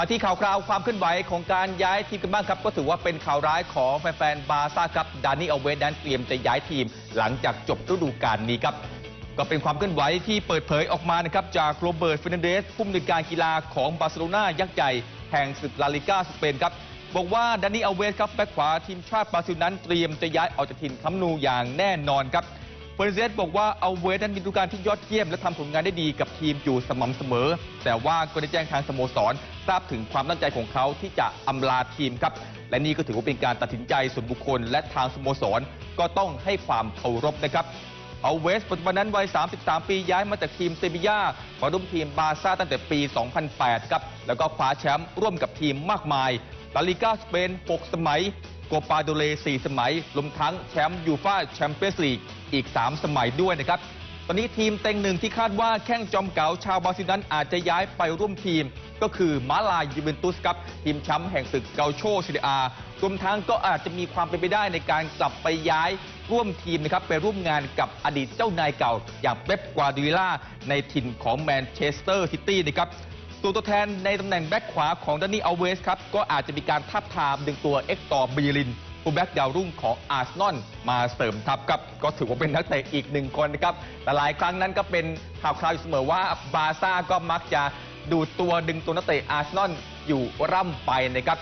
มาที่ข่าวคราวความเคลื่อนไหวของการย้ายทีมกันบ้างครับ ก็ถือว่าเป็นข่าวร้ายของแฟนๆบาซ่าครับดานี่เอาเวสนั้นเตรียมจะย้ายทีมหลังจากจบฤดูกาลนี้ครับก็เป็นความเคลื่อนไหวที่เปิดเผยออกมานะครับจากโรเบิร์ตเฟรนเดสผู้อำนวยการกีฬาของบาร์เซโลนายักษ์ใหญ่แห่งศึกลาลิก้าสเปนครับบอกว่าดานี่เอาเวสครับแบ็คขวาทีมชาติบราซิลนั้นเตรียมจะย้ายออกจากถิ่นคัมนูอย่างแน่นอนครับ เฟอร์เซสบอกว่าเอาเวสนั้นมีฤดูกาลที่ยอดเยี่ยม และทำผลงานได้ดีกับทีมอยู่สม่ำเสมอ แต่ว่าก็ได้แจ้งทางสโมสรทราบถึงความตั้งใจของเขาที่จะอำลาทีมครับ และนี่ก็ถือว่าเป็นการตัดสินใจส่วนบุคคล และทางสโมสรก็ต้องให้ความเคารพนะครับ เอาเวสปัจจุบันนั้นวัย 33 ปีย้ายมาจากทีมเซบียามาร่วมทีมบาร์ซ่าตั้งแต่ปี 2008 ครับ แล้วก็คว้าแชมป์ร่วมกับทีมมากมายลาลิก้าสเปน 6 สมัยโกปาโดเล 4 สมัยรวมทั้งแชมป์ยูฟาแชมเปี้ยนส์ลีกอีก 3 สมัยด้วยนะครับ ตอนนี้ทีมเต็งหนึ่งที่คาดว่าแข้งจอมเก๋าชาวบราซิลนั้นอาจจะย้ายไปร่วมทีม ก็คือมาลายยูเวนตุสครับทีมแชมป์แห่งศึกเกาโชซีเรียอารวมทั้งก็อาจจะมีความเป็นไปได้ในการกลับไปย้ายร่วมทีมนะครับไปร่วมงานกับอดีตเจ้านายเก่า อย่างเป๊ปกวาร์ดิล่าในถิ่นของแมนเชสเตอร์ซิตี้นะครับตัวนตัวแทนในตำแหน่งแบ็คขวาของดานนี่อเวสครับก็อาจจะมีการทับทามดึงตัวเอ็กตอร์บีลิน ผู้แบ็กดาวรุ่งของอาร์เซนอลมาเสริมทัพครับก็ถือว่าเป็นนักเตะอีกหนึ่งคนนะครับแต่หลายครั้งนั้นก็เป็นข่าวคราวอยู่เสมอว่าบาร์ซ่าก็มักจะดูตัวดึงตัวนักเตะอาร์เซนอลอยู่ร่ำไปนะครับ